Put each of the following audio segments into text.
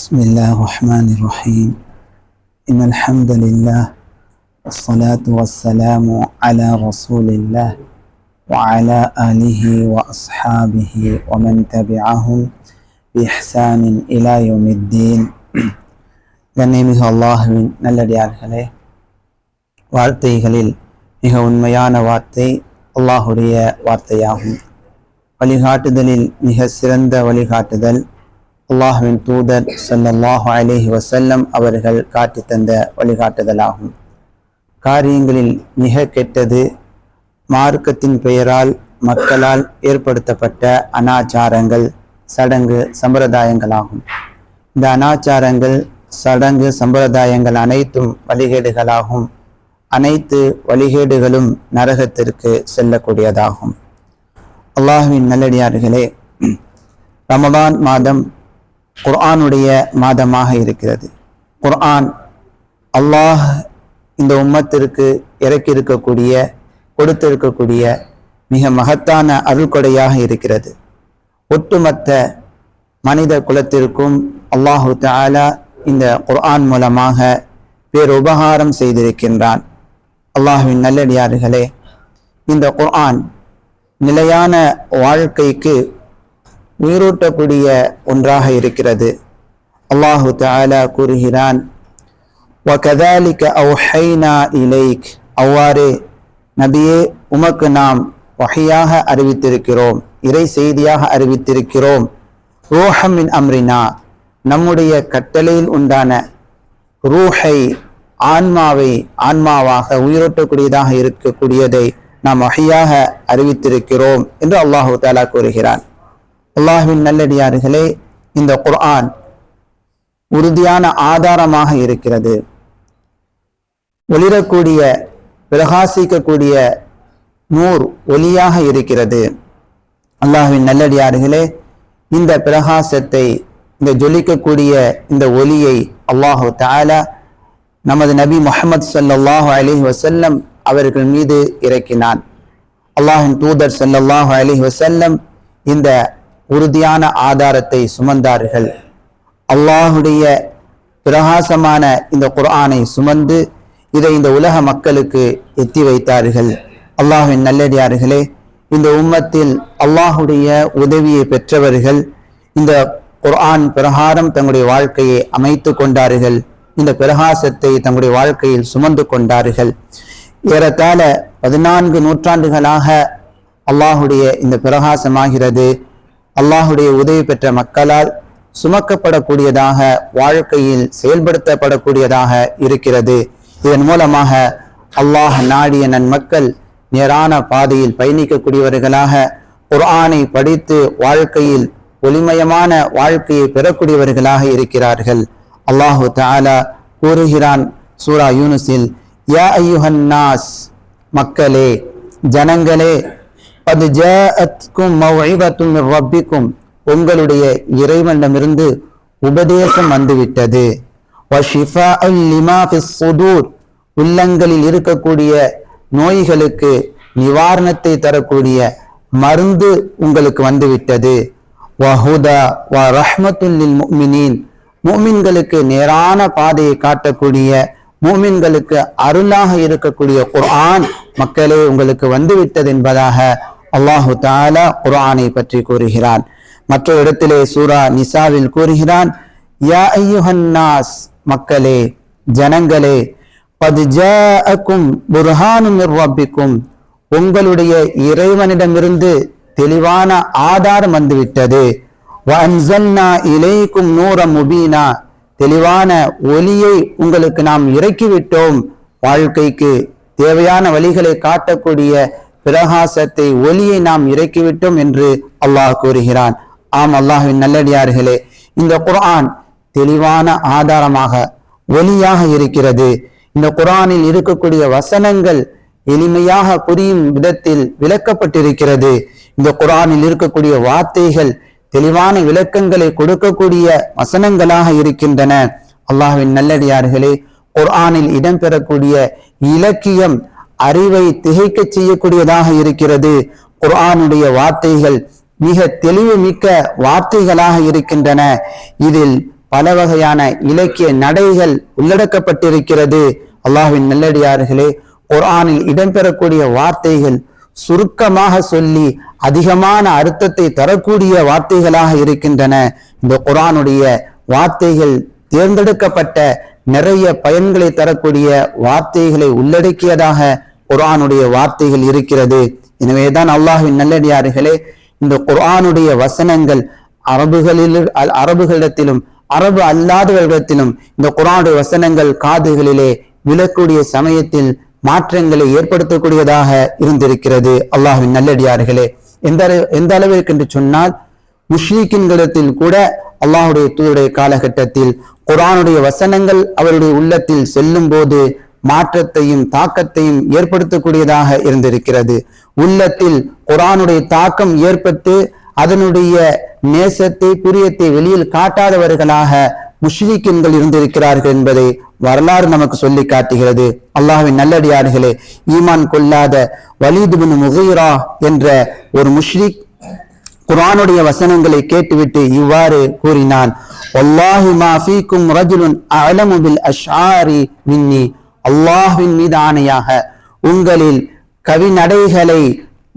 بسم الله الرحمن الرحيم إن الحمد لله والصلاة والسلام على رسول الله وعلى آله وأصحابه ومن تبعهم بإحسان إلى يوم الدين கண்ணியமிகு அல்லாஹுவின் நல்லடியார்களே வார்த்தைகளில் மிக உண்மையான வார்த்தை அல்லாஹுடைய வார்த்தையாகும் வழிகாட்டுதலில் மிக சிறந்த வழிகாட்டுதல் அல்லாஹுவின் தூதர் ஸல்லல்லாஹு அலேஹி வசல்லம் அவர்கள் காட்டி தந்த வழிகாட்டுதலாகும். காரியங்களில் மிக கெட்டது மார்க்கத்தின் பெயரால் மக்களால் ஏற்படுத்தப்பட்ட அனாச்சாரங்கள் சடங்கு சம்பிரதாயங்களாகும். இந்த அனாச்சாரங்கள் சடங்கு சம்பிரதாயங்கள் அனைத்தும் வழிகேடுகளாகும். அனைத்து வழிகேடுகளும் நரகத்திற்கு செல்லக்கூடியதாகும். அல்லாஹுவின் நல்லடியார்களே ரமதான் மாதம் குர்ஆனுடைய மாதமாக இருக்கிறது. குர்ஆன் அல்லாஹ் இந்த உம்மத்திற்கு இறக்கியிருக்கக்கூடிய கொடுத்திருக்கக்கூடிய மிக மகத்தான அருள்கொடையாக இருக்கிறது. ஒட்டுமொத்த மனித குலத்திற்கும் அல்லாஹு தாலா இந்த குர்ஆன் மூலமாக பேருபகாரம் செய்திருக்கின்றான். அல்லாஹுவின் நல்லடியார்களே இந்த குர்ஆன் நிலையான வாழ்க்கைக்கு நீரூட்டக்கூடிய ஒன்றாக இருக்கிறது. அல்லாஹு தாலா கூறுகிறான் வகதாலிக்க அவுஹைனா இலைக். அவ்வாறு நபியே உமக்கு நாம் வகையாக அறிவித்திருக்கிறோம் இறை செய்தியாக அறிவித்திருக்கிறோம். ரூஹமின் அம்ரினா நம்முடைய கட்டளையில் உண்டான ரூஹை ஆன்மாவை ஆன்மாவாக உயிரோட்டக்கூடியதாக இருக்கக்கூடியதை நாம் வகையாக அறிவித்திருக்கிறோம் என்று அல்லாஹு தாலா கூறுகிறான். அல்லாஹின் நல்லடியார்களே இந்த குர்ஆன் உறுதியான ஆதாரமாக இருக்கிறது. ஒளிரக்கூடிய பிரகாசிக்கக்கூடிய நூர் ஒளியாக இருக்கிறது. அல்லாஹ்வின் நல்லடியார்களே இந்த பிரகாசத்தை இந்த ஜொலிக்கக்கூடிய இந்த ஒலியை அல்லாஹு தாலா நமது நபி முஹம்மது சல்லாஹு அலி வசல்லம் அவர்கள் மீது இறக்கினான். அல்லாஹின் தூதர் சல்லாஹு அலி வசல்லம் இந்த உறுதியான ஆதாரத்தை சுமந்தார்கள். அல்லாஹுடைய பிரகாசமான இந்த குர்ஆனை சுமந்து இதை இந்த உலக மக்களுக்கு எத்தி வைத்தார்கள். அல்லாஹின் நல்லடியார்களே இந்த உம்மத்தில் அல்லாஹுடைய உதவியை பெற்றவர்கள் இந்த குர்ஆன் பிரகாரம் தங்களுடைய வாழ்க்கையை அமைத்து கொண்டார்கள். இந்த பிரகாசத்தை தங்களுடைய வாழ்க்கையில் சுமந்து கொண்டார்கள். ஏறத்தாழ பதினான்கு நூற்றாண்டுகளாக அல்லாஹுடைய இந்த பிரகாசமாகிறது. அல்லாஹுடைய உதவி பெற்ற மக்களால் சுமக்கப்படக்கூடியதாக வாழ்க்கையில் செயல்படுத்தப்படக்கூடியதாக இருக்கிறது. இதன் மூலமாக அல்லாஹ் நாடிய நன்மக்கள் நேரான பாதையில் பயணிக்கக்கூடியவர்களாக குர்ஆனை படித்து வாழ்க்கையில் ஒளிமயமான வாழ்க்கையை பெறக்கூடியவர்களாக இருக்கிறார்கள். அல்லாஹு தாலா கூறுகிறான் சூரா யூனுஸில் யா ஐயுஹன் நாஸ் மக்களே ஜனங்களே அது ஜாஅத்கும் மவ்இபத்தும் மிர் ரப்பிக்கும் உங்களுடைய இறைவனிடமிருந்து உபதேசம் வந்துவிட்டது. வஷிஃபாஅல் லிமா ஃபிஸ் சுதூர் உள்ளங்களில் இருக்கக்கூடிய நோய்களுக்கு நிவாரணத்தை தரக்கூடிய மருந்து உங்களுக்கு வந்துவிட்டது. வஹுதா வ ரஹ்மத்துல் முக்மினின் மூமின்களுக்கு நேரான பாதையை காட்டக்கூடிய மூமின்களுக்கு அருளாக இருக்கக்கூடிய குர்ஆன் மக்களே உங்களுக்கு வந்துவிட்டது என்பதாக அல்லாஹு தாலா குரானை பற்றி கூறுகிறான். மற்ற இடத்திலே சூரா நிசாவில் கூறுகிறான் யா ஐயுஹன்னாஸ் மக்களே ஜனங்களே பதுஜாக்கும் புர்ஹானும் ரப்பிக்கும் உங்களுடைய இறைவனிடமிருந்து தெளிவான ஆதாரம் வந்துவிட்டது. வன்சன்னா இலைக்கும் நூற முபீனா தெளிவான ஒலியை உங்களுக்கு நாம் இறக்கிவிட்டோம். வாழ்க்கைக்கு தேவையான வழிகளை காட்டக்கூடிய பிரகாசத்தை ஒலியை நாம் இறக்கிவிட்டோம் என்று அல்லாஹ் கூறுகிறான். ஆம் அல்லாஹின் நல்லடியார்களே இந்த குர்ஆன் தெளிவான ஆதாரமாக ஒலியாக இருக்கிறது. இந்த குர்ஆனில் இருக்கக்கூடிய வசனங்கள் எளிமையாக புரியும் விதத்தில் விளக்கப்பட்டிருக்கிறது. இந்த குரானில் இருக்கக்கூடிய வார்த்தைகள் தெளிவான விளக்கங்களை கொடுக்கக்கூடிய வசனங்களாக இருக்கின்றன. அல்லாஹ்வின் நல்லடியார்களே குர்ஆனில் இடம்பெறக்கூடிய இலக்கியம் அறிவை திகைக்க செய்யக்கூடியதாக இருக்கிறது. குர்ஆனுடைய வார்த்தைகள் மிக தெளிவு மிக்க வார்த்தைகளாக இருக்கின்றன. இதில் பல வகையான இலக்கிய நடைகள் உள்ளடக்கப்பட்டிருக்கிறது. அல்லாஹின் நல்லடியார்களே குர்ஆனில் இடம்பெறக்கூடிய வார்த்தைகள் சுருக்கமாக சொல்லி அதிகமான அர்த்தத்தை தரக்கூடிய வார்த்தைகளாக இருக்கின்றன. இந்த குரானுடைய வார்த்தைகள் தேர்ந்தெடுக்கப்பட்ட நிறைய பயன்களை தரக்கூடிய வார்த்தைகளை உள்ளடக்கியதாக குர்ஆனுடைய வார்த்தைகள் இருக்கிறது. எனவேதான் அல்லாஹின் நல்லடியார்களே இந்த குர்ஆனுடைய வசனங்கள் அரபுகளில் அரபுகளிடத்திலும் அரபு அல்லாதவர்களிடத்திலும் இந்த குரானுடைய வசனங்கள் காதுகளிலே விழக்கூடிய சமயத்தில் மாற்றங்களை ஏற்படுத்தக்கூடியதாக இருந்திருக்கிறது. அல்லாஹின் நல்லடியார்களே எந்த அளவு- எந்த அளவிற்கு என்று சொன்னால் முஷ்ரீக்கின்களிடத்தில் கூட அல்லாஹுடைய தூதருடைய காலகட்டத்தில் குரானுடைய வசனங்கள் அவருடைய உள்ளத்தில் செல்லும் போது மாற்றத்தையும் தாக்கத்தையும் ஏற்படுத்தக்கூடியதாக இருந்திருக்கிறது. உள்ளத்தில் குரானுடைய தாக்கம் ஏற்பட்டு அதனுடைய நேசத்தை பிரியத்தை வெளியில் காட்டாதவர்களாக முஷ்ரிக்கின்கள் இருந்திருக்கிறார்கள் என்பதை வரலாறு நமக்கு சொல்லி காட்டுகிறது. அல்லாஹின் நல்லடியார்களே ஈமான் கொள்ளாத வலீது பின் முகீரா என்ற ஒரு முஷ்ரிக் குரானுடைய வசனங்களை கேட்டுவிட்டு இவ்வாறு கூறினான் வல்லாஹி மா ஃபீக்கும் ரஜுலுன் அலமுபில் அஷாரி மின்னி. அல்லாஹ்வின் மீது ஆணையாக உங்களில் கவிநடைகளை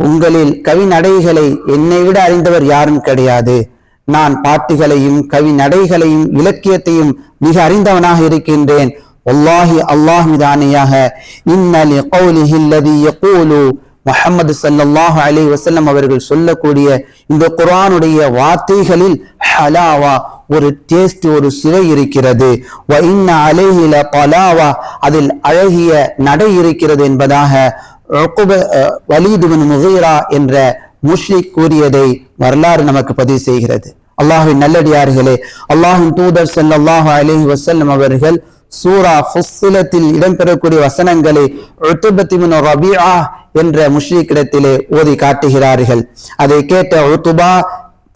உங்களில் கவிநடைகளை என்னை விட அறிந்தவர் யாரும் கிடையாது. நான் பாட்டுகளையும் கவிநடைகளையும் இலக்கியத்தையும் மிக அறிந்தவனாக இருக்கின்றேன். அல்லாஹி அல்லாஹ் மீது ஆணையாக இன்ன லிகௌலிஹி அல்லதி யகூலு முஹம்மது சல்லாஹு அலி வசல்லம் அவர்கள் சொல்லக்கூடிய இந்த குரானுடைய வார்த்தைகளில் ஹலாவா ஒரு டேஸ்ட் ஒரு சுவை இருக்கிறது. வ பலாவா அதில் அழகிய நடை இருக்கிறது என்பதாக உக்குப முகீரா என்ற முஷ்ரிக் கூறியதை வரலாறு நமக்கு பதிவு செய்கிறது. அல்லாஹின் நல்லடியார்களே அல்லாஹின் தூதர் செல்லாஹு அலைஹி வசல்லம் அவர்கள் சூரா ஃபுஸ்ஸிலத்தில் இடம்பெறக்கூடிய வசனங்களை ரபியா என்ற முஷ்ரீக்கிடத்திலே ஓதி காட்டுகிறார்கள். அதை கேட்ட உத்துபா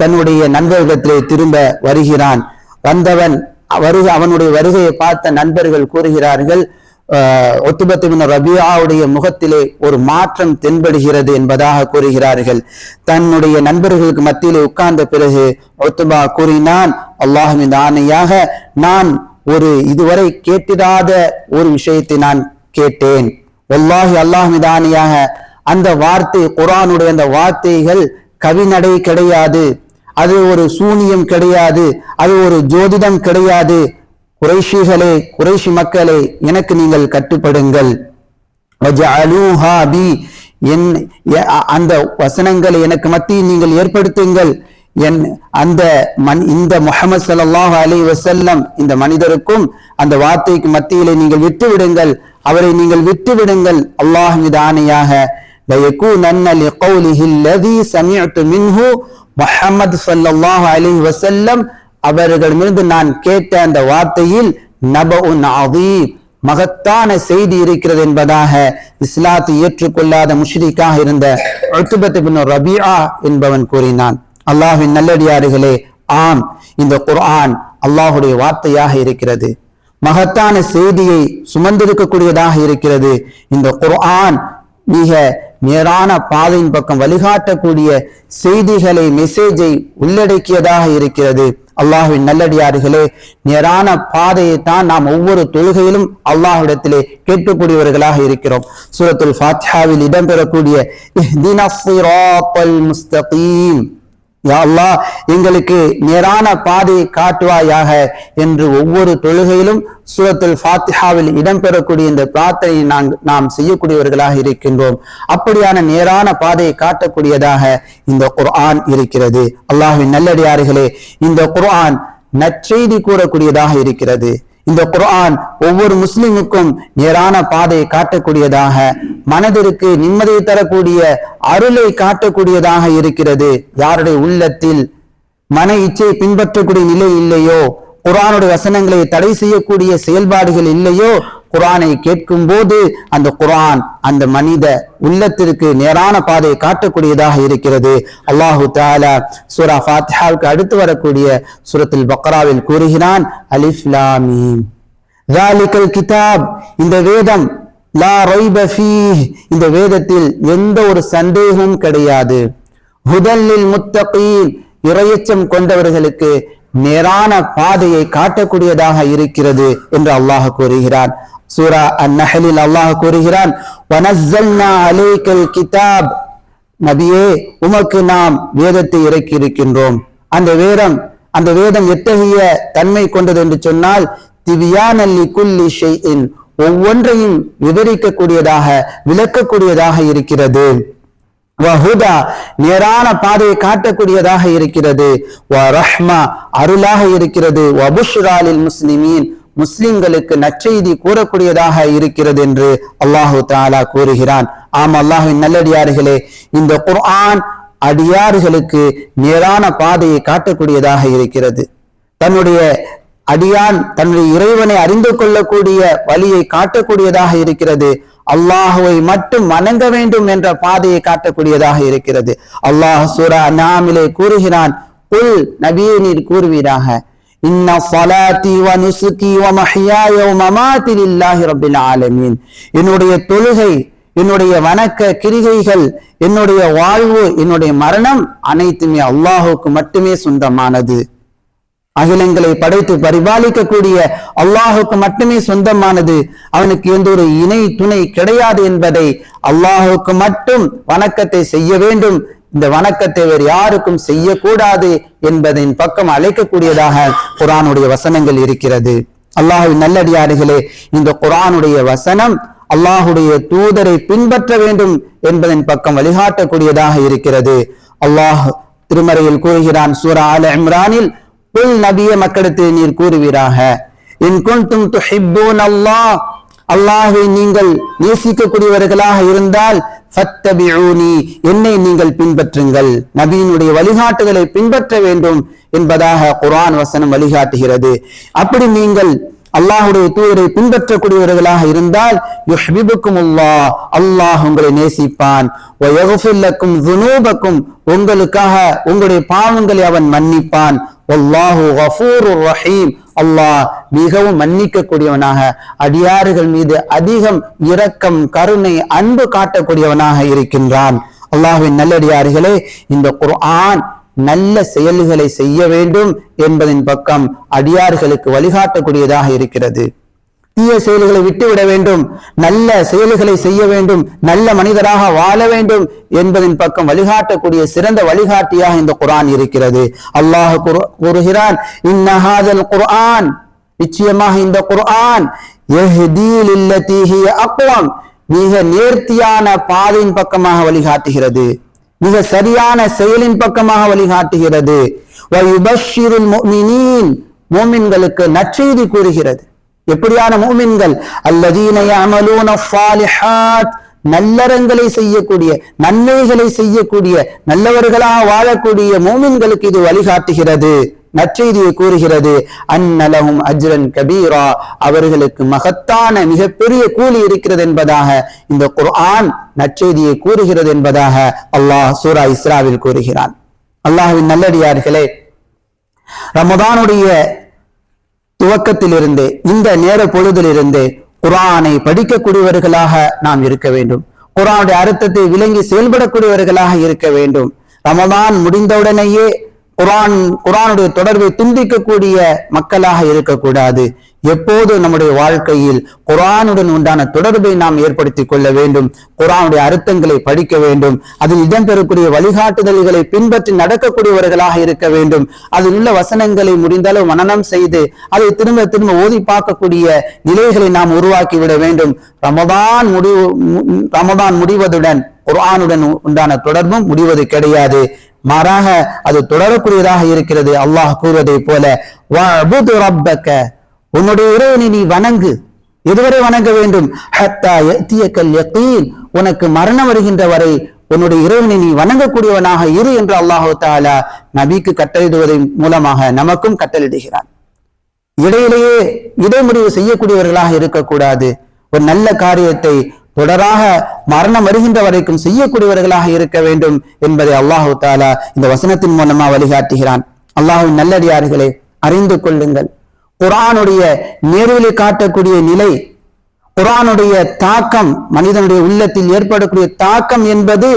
தன்னுடைய நண்பர்களிடத்திலே திரும்ப வருகிறான். வந்தவன் வருக அவனுடைய வருகையை பார்த்த நண்பர்கள் கூறுகிறார்கள் ஒத்துபத்தின் ரபியாவுடைய முகத்திலே ஒரு மாற்றம் தென்படுகிறது என்பதாக கூறுகிறார்கள். தன்னுடைய நண்பர்களுக்கு மத்தியிலே உட்கார்ந்த பிறகு ஒத்துபா கூறினான் அல்லாஹுவின் ஆணையாக நான் ஒரு இதுவரை கேட்டிடாத ஒரு விஷயத்தை நான் கேட்டேன். வல்லாஹி அல்லாஹ் மிதானியாக அந்த வார்த்தை குரானுடைய அந்த வார்த்தைகள் கவிநடை கிடையாது. அது ஒரு சூனியம் கிடையாது. அது ஒரு ஜோதிடம் கிடையாது. குறைஷிகளே குறைஷி மக்களே எனக்கு நீங்கள் கட்டுப்படுங்கள். பி. என் அந்த வசனங்களை எனக்கு மத்தியில் நீங்கள் ஏற்படுத்துங்கள். என் அந்த மன் இந்த முகமது சல்லாஹ் அலி வசல்லம் இந்த மனிதருக்கும் அந்த வார்த்தைக்கு மத்தியிலே நீங்கள் விட்டு விடுங்கள் அவரை நீங்கள் விட்டு விடுங்கள் அல்லாஹ் மீது ஆணையாக ليكونن لقوله الذي سمعت منه முஹம்மது ஸல்லல்லாஹு அலைஹி வஸல்லம் அவர்களிடமிருந்து நான் கேட்ட அந்த வார்த்தையில் நபஉன் அதீம் மகத்தான செய்தி இருக்கிறது என்பதாக இஸ்லாத்தை ஏற்றுக்கொள்ளாத முஷ்ரிக்காக இருந்த உத்பத் இப்னு ரபீஆ என்பவன் கூறினான் அல்லாஹ்வின் நல்லடியார்களே ஆம் இந்த குர்ஆன் அல்லாஹ்வுடைய வார்த்தையாக இருக்கிறது மகத்தான செய்தியை சுமந்திருக்கக்கூடியதாக இருக்கிறது. இந்த குர்ஆன் மிக நேரான பாதையின் பக்கம் வழிகாட்டக்கூடிய செய்திகளை மெசேஜை உள்ளடக்கியதாக இருக்கிறது. அல்லாஹுவின் நல்லடியார்களே நேரான பாதையை தான் நாம் ஒவ்வொரு தொழுகையிலும் அல்லாஹ்விடத்திலே கேட்கக்கூடியவர்களாக இருக்கிறோம். சூரத்துல் ஃபாத்யாவில் இடம்பெறக்கூடிய முஸ்தகீம். யா அல்லாஹ் எங்களுக்கு நேரான பாதையை காட்டுவாயாக என்று ஒவ்வொரு தொழுகையிலும் சூரத்துல் ஃபாத்திஹாவில் இடம்பெறக்கூடிய இந்த பிரார்த்தனையை நாம் நாம் செய்யக்கூடியவர்களாக இருக்கின்றோம். அப்படியான நேரான பாதையை காட்டக்கூடியதாக இந்த குர்ஆன் இருக்கிறது. அல்லாஹின் நல்லடியார்களே இந்த குர்ஆன் நற்செய்தி கூறக்கூடியதாக இருக்கிறது. இந்த குர்ஆன் ஒவ்வொரு முஸ்லிமுக்கும் நேரான பாதையை காட்டக்கூடியதாக மனதிற்கு நிம்மதியை தரக்கூடிய அருளை காட்டக்கூடியதாக இருக்கிறது. யாருடைய உள்ளத்தில் மன இச்சையை பின்பற்றக்கூடிய நிலை இல்லையோ குரானுடைய வசனங்களை தடை செய்யக்கூடிய செயல்பாடுகள் இல்லையோ குரானை கேட்கும் போது அந்த குரான் அந்த மனித உள்ளத்திற்கு நேரான பாதையை காட்டக்கூடியதாக இருக்கிறது. அல்லாஹு தாலா சூரா ஃபாத்திஹாவுக்கு அடுத்து வரக்கூடிய சுரத்தில் பக்ராவில் கூறுகிறான் அலிஃப்லாமீம் கிதாப் இந்த வேதம் லா ரைப இந்த வேதத்தில் எந்த ஒரு சந்தேகமும் கிடையாது. ஹுதல்லில் முத்தகீன் இறையச்சம் கொண்டவர்களுக்கு நேரான பாதையை காட்டக்கூடியதாக இருக்கிறது என்று அல்லாஹ் கூறுகிறான். சூரா அந்நகலில் அல்லாஹ் கூறுகிறான் கிதாப். நபியே உமக்கு நாம் வேதத்தை இறக்கி இருக்கின்றோம் அந்த வேதம் அந்த வேதம் எத்தகைய தன்மை கொண்டது என்று சொன்னால் திவ்யானல்லி குல்லி ஷெய்இன் ஒவ்வொன்றையும் விவரிக்கக்கூடியதாக விளக்கக்கூடியதாக இருக்கிறது. வஹுதா நேரான பாதையை காட்டக்கூடியதாக இருக்கிறது. வ ரஹ்மா அருளாக இருக்கிறது. வபுஷ்ராலில் முஸ்லிமீன் முஸ்லிம்களுக்கு நற்செய்தி கூறக்கூடியதாக இருக்கிறது என்று அல்லாஹு தாலா கூறுகிறான். ஆம் அல்லாஹின் நல்லடியார்களே இந்த குர்ஆன் அடியார்களுக்கு நேரான பாதையை காட்டக்கூடியதாக இருக்கிறது. தன்னுடைய அடியான் தன்னுடைய இறைவனை அறிந்து கொள்ளக்கூடிய வழியை காட்டக்கூடியதாக இருக்கிறது. அல்லாஹுவை மட்டும் வணங்க வேண்டும் என்ற பாதையை காட்டக்கூடியதாக இருக்கிறது. அல்லாஹ் சூரா நாமிலே கூறுகிறான் புல் நபியே நீர் கூறுவீராக இன்ன ஸலாத்தி வ நுசுகி வ மஹ்யாய வ மமாத்தி லில்லாஹி ரப்பில் ஆலமீன். என்னுடைய தொழுகை என்னுடைய வணக்க கிரிகைகள் என்னுடைய வாழ்வு என்னுடைய மரணம் அனைத்துமே அல்லாஹுக்கு மட்டுமே சொந்தமானது. அகிலங்களை படைத்து பரிபாலிக்கக்கூடிய அல்லாஹுக்கு மட்டுமே சொந்தமானது. அவனுக்கு எந்த ஒரு இணை துணை கிடையாது என்பதை அல்லாஹுக்கு மட்டும் வணக்கத்தை செய்ய வேண்டும். இந்த வணக்கத்தை வேறு யாருக்கும் செய்யக்கூடாது என்பதின் பக்கம் அழைக்கக்கூடியதாக குரானுடைய வசனங்கள் இருக்கிறது. அல்லாஹுவின் நல்லடியாறுகளே இந்த குரானுடைய வசனம் அல்லாஹுடைய தூதரை பின்பற்ற வேண்டும் என்பதன் பக்கம் வழிகாட்டக்கூடியதாக இருக்கிறது. அல்லாஹ் திருமறையில் கூறுகிறான் சூரா ஆல இம்ரானில் புல் நபிய மக்களுக்கு நீர் கூறுவீராக. இன் குன்தும் துஹிப்பூன் அல்லாஹ். அல்லாஹை நீங்கள் நேசிக்கக்கூடியவர்களாக இருந்தால் ஃபத்தபியூனி என்னை நீங்கள் பின்பற்றுங்கள். நபியினுடைய வழிகாட்டுதலை பின்பற்ற வேண்டும் என்பதாக குரான் வசனம் வழிகாட்டுகிறது. அப்படி நீங்கள் அல்லாஹுடைய தூதரை பின்பற்றக்கூடியவர்களாக இருந்தால் யுஹ்பிபுக்கும் அல்லாஹ் அல்லாஹ் உங்களை நேசிப்பான். வயகுஃபில்லக்கும் துனூபக்கும் உங்களுக்காக உங்களுடைய பாவங்களை அவன் மன்னிப்பான். வல்லாஹு கஃபூருர் ரஹீம். அல்லாஹ் மிகவும் மன்னிக்கக்கூடியவனாக அடியாறுகள் மீது அதிகம் இரக்கம் கருணை அன்பு காட்டக்கூடியவனாக இருக்கின்றான். அல்லாஹின் நல்லடியார்களே இந்த குர்ஆன் நல்ல செயல்களை செய்ய வேண்டும் என்பதின் பக்கம் அடியார்களுக்கு வழிகாட்டக்கூடியதாக இருக்கிறது. தீய செயல்களை விட்டுவிட வேண்டும். நல்ல செயல்களை செய்ய வேண்டும். நல்ல மனிதராக வாழ வேண்டும் என்பதின் பக்கம் வழிகாட்டக்கூடிய சிறந்த வழிகாட்டியாக இந்த குரான் இருக்கிறது. அல்லாஹ் கூறுகிறான் இன்னஹாதல் குர்ஆன். நிச்சயமாக இந்த குர்ஆன் அக்வம். மிக நேர்த்தியான பாதையின் பக்கமாக வழிகாட்டுகிறது. மிக சரியான செயலின் பக்கமாக வழிகாட்டுகிறது. மோமின்களுக்கு நற்செய்தி கூறுகிறது. எப்படியான மூமின்கள்? அல்லதீன நல்லறங்களை செய்யக்கூடிய நன்மைகளை செய்யக்கூடிய நல்லவர்களாக வாழக்கூடிய மூமின்களுக்கு இது வழிகாட்டுகிறது. நற்செய்தியை கூறுகிறது அன்னலஹும் அஜ்ரன் கபீரா. அவர்களுக்கு மகத்தான மிகப்பெரிய கூலி இருக்கிறது என்பதாக இந்த குர்ஆன் நற்செய்தியை கூறுகிறது என்பதாக அல்லாஹ் சூரா இஸ்ராவில் கூறுகிறான். அல்லாஹுவின் நல்லடியார்களே ரமதானுடைய துவக்கத்திலிருந்தே இந்த நேர பொழுதிலிருந்தே குரானை படிக்கக்கூடியவர்களாக நாம் இருக்க வேண்டும். குரானுடைய அர்த்தத்தை விளங்கி செயல்படக்கூடியவர்களாக இருக்க வேண்டும். ரமதான் முடிந்தவுடனேயே குரான் குரானுடைய தொடர்பை துண்டிக்கக்கூடிய மக்களாக இருக்கக்கூடாது. எப்போது நம்முடைய வாழ்க்கையில் குரானுடன் உண்டான தொடர்பை நாம் ஏற்படுத்திக் கொள்ள வேண்டும் குரானுடைய அர்த்தங்களை படிக்க வேண்டும் அதில் இடம்பெறக்கூடிய வழிகாட்டுதல்களை பின்பற்றி நடக்கக்கூடியவர்களாக இருக்க வேண்டும் அதில் உள்ள வசனங்களை முடிந்தாலும் மனனம் செய்து அதை திரும்ப திரும்ப ஓதி பார்க்கக்கூடிய நிலைகளை நாம் உருவாக்கி விட வேண்டும். ரமதான் முடிவு ரமதான் முடிவதுடன் குரானுடன் உண்டான தொடர்பும் முடிவது கிடையாது. மாறாக அது தொடரக்கூடியதாக இருக்கிறது. அல்லாஹ் கூறுவதை போல உன்னுடைய இறைவனை நீ வணங்கு. எதுவரை வணங்க வேண்டும்? ஹத்தா எத்தியக்கல் யகீன். உனக்கு மரணம் வருகின்ற வரை உன்னுடைய இறைவனை நீ வணங்கக்கூடியவனாக இரு என்று அல்லாஹு தாலா நபிக்கு கட்டளிடுவதன் மூலமாக நமக்கும் கட்டளிடுகிறான் இடையிலேயே இடைமுடிவு செய்யக்கூடியவர்களாக இருக்கக்கூடாது. ஒரு நல்ல காரியத்தை தொடராக மரணம் வருகின்ற வரைக்கும் செய்யக்கூடியவர்களாக இருக்க வேண்டும் என்பதை அல்லாஹு தாலா இந்த வசனத்தின் மூலமா வழிகாட்டுகிறான். அல்லாஹ்வின் நல்லடியார்களே அறிந்து கொள்ளுங்கள். குரானுடைய நேர்வழி காட்டக்கூடிய நிலை குரானுடைய தாக்கம் மனிதனுடைய உள்ளத்தில் ஏற்படக்கூடிய தாக்கம் என்பது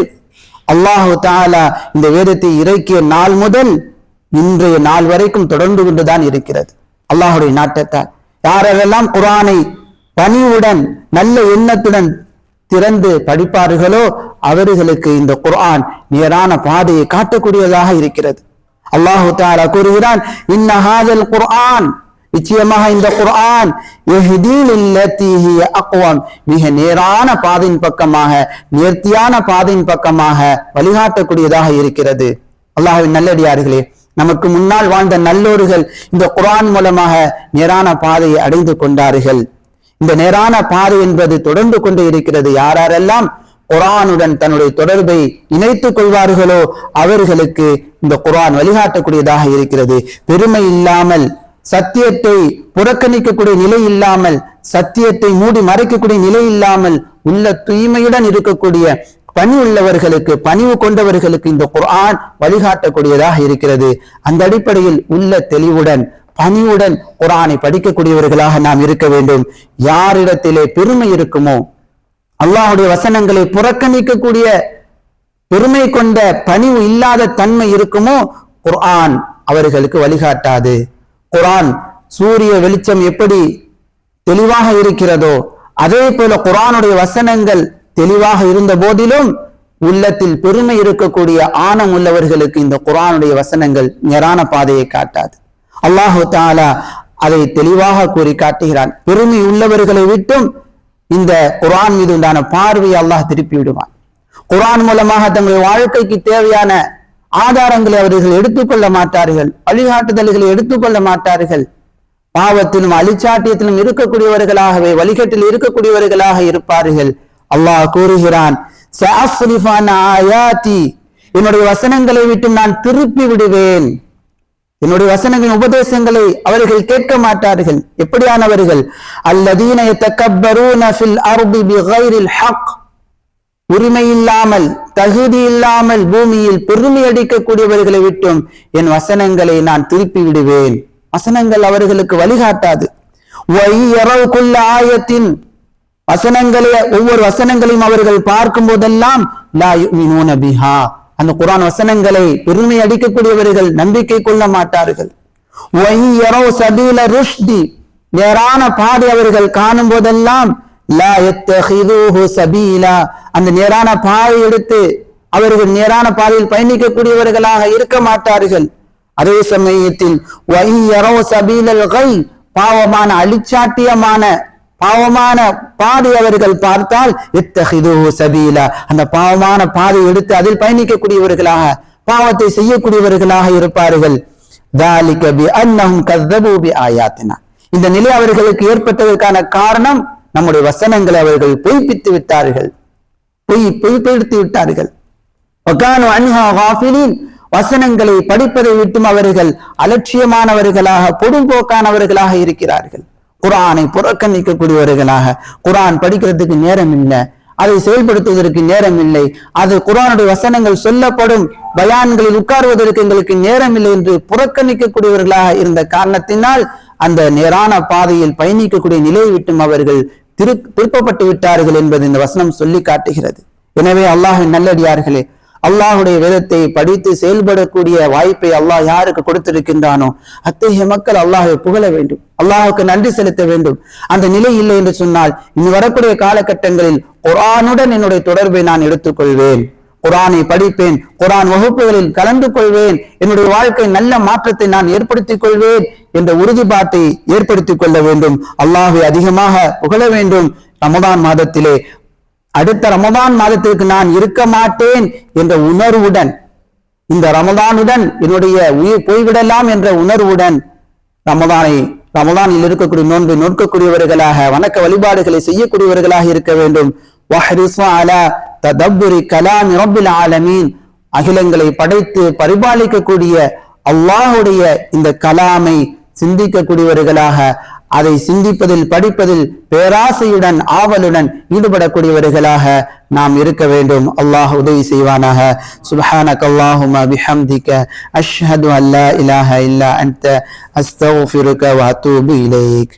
அல்லாஹு தாலா இந்த வேதத்தை இறக்கிய நாள் முதல் இன்றைய நாள் வரைக்கும் தொடர்ந்து கொண்டுதான் இருக்கிறது. அல்லாஹுடைய நாட்டத்தால். யாரெல்லாம் குரானை பணிவுடன் நல்ல எண்ணத்துடன் திறந்து படிப்பார்களோ அவர்களுக்கு இந்த குரான் நேரான பாதையை காட்டக்கூடியதாக இருக்கிறது. அல்லாஹு தாலா கூறுகிறான் இன்னஹாதல் குர்ஆன் நிச்சயமாக இந்த குர்ஆன் மிக நேரான பாதையின் பக்கமாக நேர்த்தியான பாதையின் பக்கமாக வழிகாட்டக்கூடியதாக இருக்கிறது. அல்லாஹின் நல்லடியார்களே நமக்கு முன்னால் வாழ்ந்த நல்லோர்கள் இந்த குரான் மூலமாக நேரான பாதையை அடைந்து கொண்டார்கள். இந்த நேரான பாதை என்பது தொடர்ந்து கொண்டு இருக்கிறது. யாரெல்லாம் குரானுடன் தன்னுடைய தொடர்பை இணைத்துக் கொள்வார்களோ அவர்களுக்கு இந்த குரான் வழிகாட்டக்கூடியதாக இருக்கிறது. பெருமை இல்லாமல் சத்தியத்தை புறக்கணிக்கக்கூடிய நிலை இல்லாமல் சத்தியத்தை மூடி மறைக்கக்கூடிய நிலை இல்லாமல் உள்ள தூய்மையுடன் இருக்கக்கூடிய பணி உள்ளவர்களுக்கு பணிவு கொண்டவர்களுக்கு இந்த குர்ஆன் வழிகாட்டக்கூடியதாக இருக்கிறது. அந்த அடிப்படையில் உள்ள தெளிவுடன் பணிவுடன் குரானை படிக்கக்கூடியவர்களாக நாம் இருக்க வேண்டும். யாரிடத்திலே பெருமை இருக்குமோ அல்லாஹுடைய வசனங்களை புறக்கணிக்கக்கூடிய பெருமை கொண்ட பணிவு இல்லாத தன்மை இருக்குமோ குர்ஆன் அவர்களுக்கு வழிகாட்டாது. குரான் சூரிய வெளிச்சம் எப்படி தெளிவாக இருக்கிறதோ அதே போல குரானுடைய வசனங்கள் தெளிவாக இருந்த போதிலும் உள்ளத்தில் பெருமை இருக்கக்கூடிய ஆணம் உள்ளவர்களுக்கு இந்த குரானுடைய வசனங்கள் நேரான பாதையை காட்டாது. அல்லாஹு தாலா அதை தெளிவாக கூறி காட்டுகிறான். பெருமை உள்ளவர்களை விட்டும் இந்த குரான் மீது உண்டான பார்வையை அல்லாஹ் திருப்பி விடுவான். குரான் மூலமாக தங்களுடைய வாழ்க்கைக்கு தேவையான ஆதாரங்களை அவர்கள் எடுத்துக்கொள்ள மாட்டார்கள் வழிகாட்டுதல்களை எடுத்துக்கொள்ள மாட்டார்கள். பாவத்திலும் அழிச்சாட்டியத்திலும் இருக்கக்கூடியவர்களாகவே வழிகட்டில் இருக்கக்கூடியவர்களாக இருப்பார்கள். அல்லாஹ் கூறுகிறான் என்னுடைய வசனங்களை விட்டு நான் திருப்பி விடுவேன். என்னுடைய வசனங்களின் உபதேசங்களை அவர்கள் கேட்க மாட்டார்கள். எப்படியானவர்கள்? அல்லதீன யதகப்பரூன ஃபில் அர்தி பிகைரில் ஹக். உரிமை இல்லாமல் தகுதி இல்லாமல் பூமியில் பெருமை அடிக்கக்கூடியவர்களை விட்டும் என் வசனங்களை நான் திருப்பி விடுவேன் வசனங்கள் அவர்களுக்கு வழிகாட்டாது. ஆயத்தின் வசனங்களை ஒவ்வொரு வசனங்களையும் அவர்கள் பார்க்கும் போதெல்லாம் பிஹா. அந்த குரான் வசனங்களை பெருமை அடிக்கக்கூடியவர்கள் நம்பிக்கை கொள்ள மாட்டார்கள். நேரான பாதை அவர்கள் காணும் போதெல்லாம் அந்த நேரான பாதை எடுத்து அவர்கள் நேரான பாதையில் பயணிக்கக்கூடியவர்களாக இருக்க மாட்டார்கள். அதே சமயத்தில் பாவமான அழிச்சாட்டியமான பாவமான பாதை அவர்கள் பார்த்தால் எத்தகிதோ சபீலா. அந்த பாவமான பாதை எடுத்து அதில் பயணிக்கக்கூடியவர்களாக பாவத்தை செய்யக்கூடியவர்களாக இருப்பார்கள். தாலிகபி அன்னஹும் கதபூபி ஆயாத்தினா. இந்த நிலை அவர்களுக்கு ஏற்பட்டதற்கான காரணம் நம்முடைய வசனங்களை அவர்கள் பொய்ப்பித்து விட்டார்கள். பொய் பொய்ப்படுத்தி விட்டார்கள். வசனங்களை படிப்பதை விட்டும் அவர்கள் அலட்சியமானவர்களாக பொடும்போக்கானவர்களாக இருக்கிறார்கள். குரானை புறக்கணிக்கக்கூடியவர்களாக. குரான் படிக்கிறதுக்கு நேரம் இல்லை. அதை செயல்படுத்துவதற்கு நேரம் இல்லை. அது குரானுடைய வசனங்கள் சொல்லப்படும் பயான்களில் உட்கார்வதற்கு எங்களுக்கு நேரம் இல்லை என்று புறக்கணிக்கக்கூடியவர்களாக இருந்த காரணத்தினால் அந்த நேரான பாதையில் பயணிக்கக்கூடிய நிலையை விட்டும் அவர்கள் திரு திருப்பப்பட்டு விட்டார்கள் என்பது இந்த வசனம் சொல்லி காட்டுகிறது. எனவே அல்லாஹின் நல்லடியார்களே அல்லாஹுடைய வேதத்தை படித்து செயல்படக்கூடிய வாய்ப்பை அல்லாஹ் யாருக்கு கொடுத்திருக்கின்றானோ அத்தகைய மக்கள் அல்லாஹை புகழ வேண்டும் அல்லாஹுக்கு நன்றி செலுத்த வேண்டும். அந்த நிலை இல்லை என்று சொன்னால் இனி வரக்கூடிய காலகட்டங்களில் குரானுடன் என்னுடைய தொடர்பை நான் எடுத்துக்கொள்வேன். குரானை படிப்பேன் குரான் வகுப்புகளில் கலந்து கொள்வேன் என்னுடைய வாழ்க்கை நல்ல மாற்றத்தை நான் ஏற்படுத்திக் கொள்வேன் என்ற உறுதிப்பாட்டை ஏற்படுத்திக் கொள்ள வேண்டும். அல்லாஹை அதிகமாக புகழ வேண்டும். ரமதான் மாதத்திலே அடுத்த ரமதான் மாதத்திற்கு நான் இருக்க மாட்டேன் என்ற உணர்வுடன் இந்த ரமதானுடன் என்னுடைய உயிர் போய்விடலாம் என்ற உணர்வுடன் ரமதானை ரமதானில் இருக்கக்கூடிய நோன்பை நோக்கக்கூடியவர்களாக வணக்க வழிபாடுகளை செய்யக்கூடியவர்களாக இருக்க வேண்டும். ததப்புரி கலாம் இரபில் ஆலமீன். அகிலங்களை படைத்து பரிபாலிக்கக்கூடிய அல்லாஹுடைய இந்த கலாமை சிந்திக்கக்கூடியவர்களாக அதை சிந்திப்பதில் படிப்பதில் பேராசையுடன் ஆவலுடன் ஈடுபடக்கூடியவர்களாக நாம் இருக்க வேண்டும். அல்லாஹ் உதவி செய்வானாக. சுபஹான அல்லாஹும்ம பிஹம்திக. அஷ்ஹது அல்லா இலாஹ இல்லா அந்த அஸ்தக்ஃபிருக வ இலைக்.